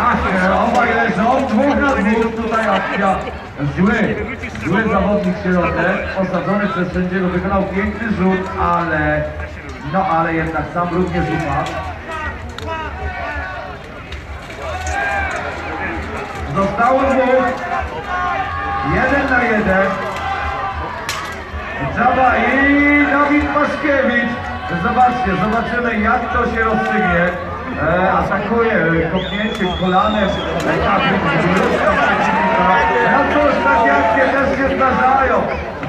Ach, obaj leżą, dwóch na dwóch, tutaj akcja. Zły, zły zawodnik środek, osadzony przez sędziego, wykonał piękny rzut, ale, no ale jednak sam również upadł. Zostało dwóch, jeden na jeden. Czaba i Dawid Paszkiewicz. Zobaczcie, zobaczymy jak to się rozstrzygnie. E, atakuje e, kopnięcie kolanem. No cóż, takie akcje też się zdarzają.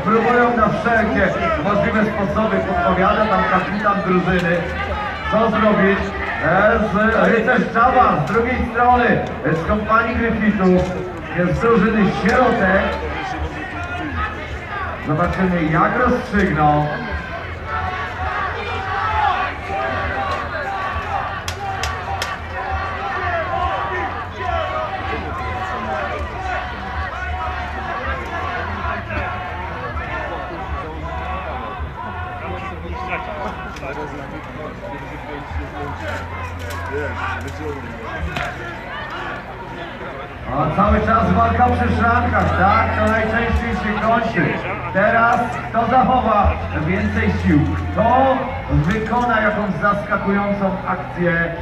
Próbują na wszelkie możliwe sposoby. Podpowiada tam kapitan drużyny. Co zrobić? E, z rycerz Czaba z drugiej strony. e, Z kompanii Gryfitów. Z drużyny Sierotek. Zobaczymy jak rozstrzygną. A cały czas walka przy szrankach, tak? To najczęściej się kończy. Teraz kto zachowa więcej sił? Kto wykona jakąś zaskakującą akcję?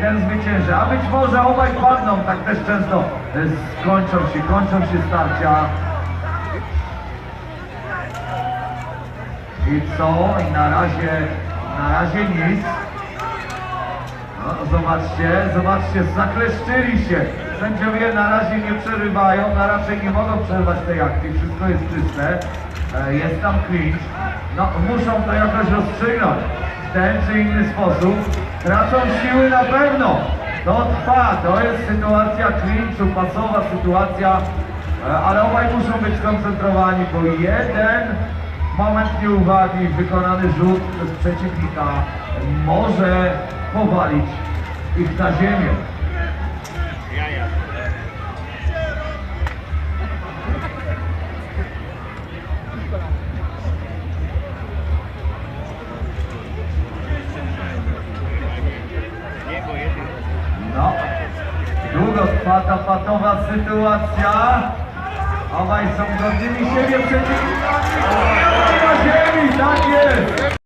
Ten zwycięży. A być może obaj padną, tak też często e, skończą się, kończą się starcia. I co? I na razie, na razie nic. No, zobaczcie, zobaczcie, zakleszczyli się. Sędziowie na razie nie przerywają, na raczej nie mogą przerwać tej akcji, wszystko jest czyste. E, Jest tam clinch. No, muszą to jakoś rozstrzygnąć w ten czy inny sposób. Tracą siły na pewno. To trwa, to jest sytuacja clinchu, pasowa sytuacja, e, ale obaj muszą być skoncentrowani, bo jeden moment nieuwagi, wykonany rzut przez przeciwnika może powalić ich na ziemię. No, długo trwa ta patowa sytuacja. Obaj są godnymi siebie przeciwnikami. Na ziemi, tak jest!